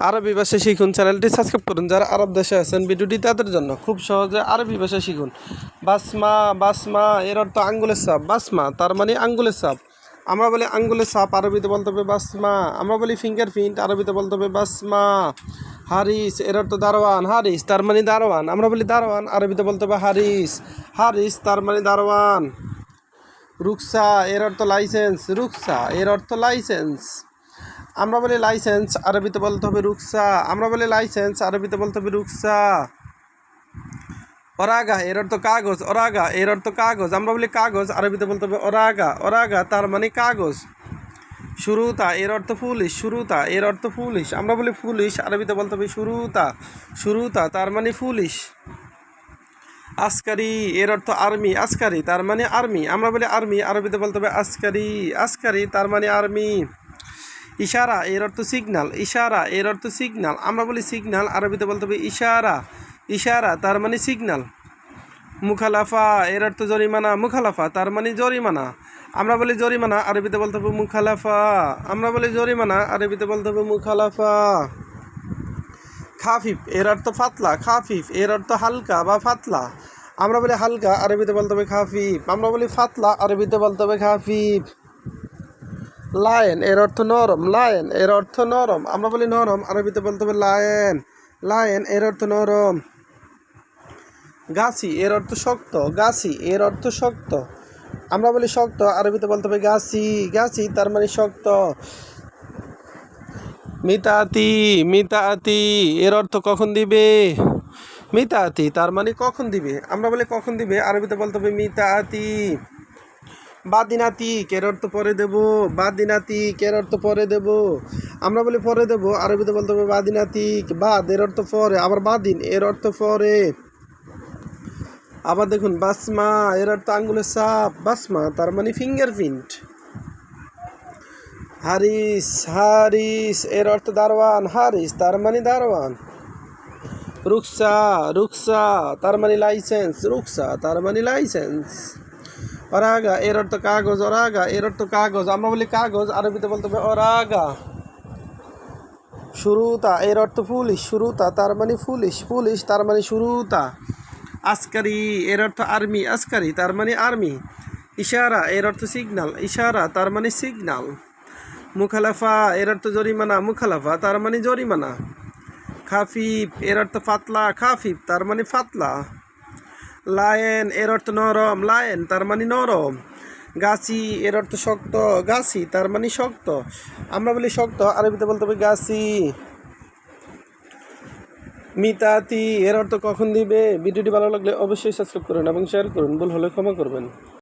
আরবি ভাষা শিখুন চ্যানেলটি সাবস্ক্রাইব করুন। যারা আরব দেশে আছেন, ভিডিওটি তাদের জন্য খুব সহজে আরবি ভাষা শিখুন। বাসমা বাসমা, এর অর্থ আঙ্গুলের সাপ। বাসমা, তার মানে আঙ্গুলের সাপ। আমরা বলি আঙ্গুলের সাপ, আরবিতে বলতে হবে বাসমা। আমরা বলি ফিঙ্গার প্রিন্ট আরবিতে বলতে হবে বাসমা। হারিস, এর অর্থ দারোয়ান। হারিস, তার মানে দারোয়ান। আমরা বলি দারোয়ান, আরবিতে বলতে হবে হারিস। হারিস, তার মানে দারোয়ান। রুকসা, এর অর্থ লাইসেন্স। রুকসা, এর অর্থ লাইসেন্স। আমরা বলি লাইসেন্স, আরবিতে বলতে হবে রুকসা। আমরা বলি লাইসেন্স, আরবিতে বলতে হবে রুকসা। অরাগা এর অর্থ কাগজ অরাগা এর অর্থ কাগজ। আমরা বলি কাগজ, আরবিতে বলতে হবে অরাগা অরাগা তার মানে কাগজ। শুরুতা এর অর্থ পুলিশ শুরুতা এর অর্থ পুলিশ। আমরা বলি পুলিশ, আরবিতে বলতে হবে শুরুতা শুরুতা তার মানে পুলিশ। আসকারি, এর অর্থ আর্মি, আসকারি, তার মানে আর্মি। আমরা বলি আর্মি, আরবিতে বলতে হবে আসকারি। আসকারি, তার মানে আর্মি। ইশারা, এর অর্থ সিগনাল ইশারা, এর অর্থ সিগনাল আমরা বলি সিগনাল আরবিতে বলতে হবে ইশারা ইশারা, তার মানে সিগনাল মুখালাফা, এর অর্থ জরিমানা, মুখালাফা, তার মানে জরিমানা। আমরা বলি জরিমানা, আরবিতে বলতে হবে মুখালাফা। আমরা বলি জরিমানা, আরবিতে বলতে হবে মুখালাফা। খাফিফ, এর অর্থ ফাতলা, খাফিফ, এর অর্থ হালকা বা ফাতলা। আমরা বলি হালকা, আরবিতে বলতে হবে খাফিফ। আমরা বলি ফাতলা, আরবিতে বলতে হবে খাফিফ। লায়ন এর অর্থ নরম। লায়ন এর অর্থ নরম। আমরা বলি নরম, আরবিতে বলতে হবে লায়ন লায়ন এর অর্থ নরম। গাছি, এর অর্থ শক্ত। গাছি, এর অর্থ শক্ত। আমরা বলি শক্ত, আরবিতে বলতে হবে গাছি। গাছি, তার মানে শক্ত। মিতাতি মিতাতি, এর অর্থ কখন দিবে? মিতাতি, তার মানে কখন দিবে? আমরা বলি কখন দিবে? আরবিতে বলতে হবে মিতাতি। বাদিনাতি, কের অর্থ পরে দেব? বাদিনাতি, কের অর্থ পরে দেব? আমরা বলি পরে দেব, আরবিতে বলতে হবে বাদিনাতি, বাদ, এর অর্থ পরে। আবার বাদিন, এর অর্থ পরে। আবার দেখুন, বাসমা, এর অর্থ আঙ্গুলের সাপ, বাসমা, তার মানে ফিঙ্গারপ্রিন্ট হারিস হারিস, এর অর্থ দারোয়ান, হারিস, তার মানে দারোয়ান। রুকসা রুকসা, তার মানে লাইসেন্স রুকসা, তার মানে লাইসেন্স অরাগা, এর অর্থ কাগজ, অরাগা, এর অর্থ কাগজ। আমরা বলি কাগজ, আরবিতে বলতে হবে অরাগা। শুরুতা এর অর্থ পুলিশ শুরুতা তার মানে পুলিশ পুলিশ তার মানে শুরুতা আসকারি, এর অর্থ আর্মি, আসকারি, তার মানে আর্মি। ইশারা, এর অর্থ সিগনাল, ইশারা, তার মানে সিগনাল। মুখালাফা, এর অর্থ জরিমানা, মুখালাফা, তার মানে জরিমানা। খাফিফ, এর অর্থ ফাতলা, খাফিফ, তার মানে ফাতলা। লায়েন, এর অর্থ নরম, লায়েন, তার মানে নরম। গাছি, এর অর্থ শক্ত, গাছি, তার মানে শক্ত। আমরা বলি শক্ত, আরবিতে বলতে হবে গাছি। মিতাতি, এর অর্থ কখন দিবে? ভিডিওটি ভালো লাগলে অবশ্যই সাবস্ক্রাইব করুন এবং শেয়ার করুন। ভুল হলে ক্ষমা করবেন।